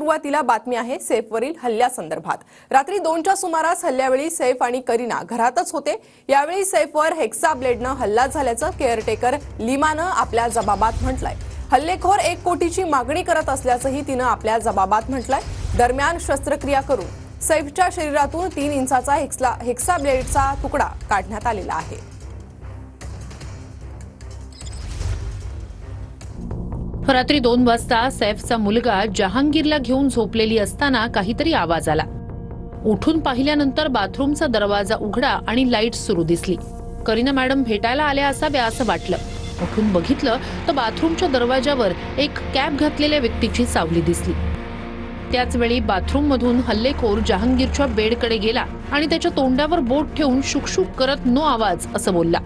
सुरुवातीला बातमी आहे सैफवरील हल्ल्यासंदर्भात रात्री दोनच्या सुमारास हल्ल्यावेळी सैफ आणि करीना घरातच होते. यावेळी सैफवर हेक्सा ब्लेडनं हल्ला झाल्याचं केअरटेकर लिमानं आपल्या जबाबात म्हटलंय. हल्लेखोर एक कोटीची मागणी करत असल्याचंही तिनं आपल्या जबाबात म्हटलंय. दरम्यान शस्त्रक्रिया करून सैफच्या शरीरातून तीन इंचाचा हेक्सा हेक्सा ब्लेडचा तुकडा काढण्यात आलेला आहे. रात्री दोन वाजता सैफचा मुलगा जहांगीरला घेऊन झोपलेली असताना काहीतरी आवाज आला. उठून पाहिल्यानंतर बाथरूमचा दरवाजा उघडा आणि लाइट सुरू दिसली. करीना मॅडम भेटायला आल्या असाव्या असं वाटलं. उठून बघितलं तर बाथरूमच्या दरवाजावर एक कॅप घातलेल्या व्यक्तीची सावली दिसली. त्याचवेळी बाथरूममधून बाथरूम मधून हल्लेखोर जहांगीरच्या बेडकडे गेला आणि त्याच्या तोंडावर बोट ठेवून शुकशुक करत नो आवाज असं बोलला.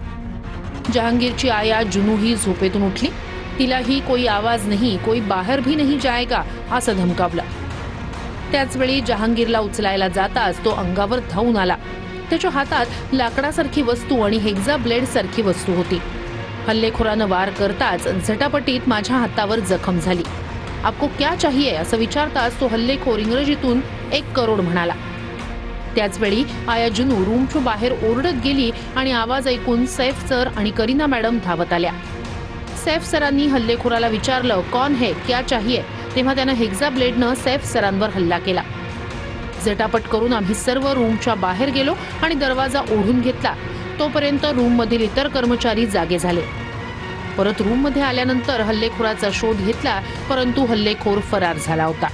जहांगीरची आया जुनू ही झोपेतून उठली. तिलाही कोई आवाज नाही कोई बाहेर भी नाही जाएगा असं धमकावलं. त्याचवेळी जहांगीरला उचलायला जाताच तो अंगावर धावून आला. त्याच्या हातात लाकडासारखी वस्तू आणि हेक्झा ब्लेड सारखी वस्तू होती. हल्लेखोरानं वार करताच झटापटीत माझ्या हातावर जखम झाली. आपको क्या चाहिए? असं विचारताच तो हल्लेखोर इंग्रजीतून एक करोड म्हणाला. त्याचवेळी आया जुनू रूमच्या बाहेर ओरडत गेली आणि आवाज ऐकून सैफ सर आणि करीना मॅडम धावत आल्या. सैफ सरांनी हल्लेखोराला विचारलं कौन है? क्या चाहिए? तेव्हा त्यानं हेक्झा ब्लेडनं सैफ सरांवर हल्ला केला. झटापट करून आम्ही सर्व रूमच्या बाहेर गेलो आणि दरवाजा ओढून घेतला. तोपर्यंत रूममधील इतर कर्मचारी जागे झाले. परत रूममध्ये आल्यानंतर हल्लेखोराचा शोध घेतला परंतु हल्लेखोर फरार झाला होता.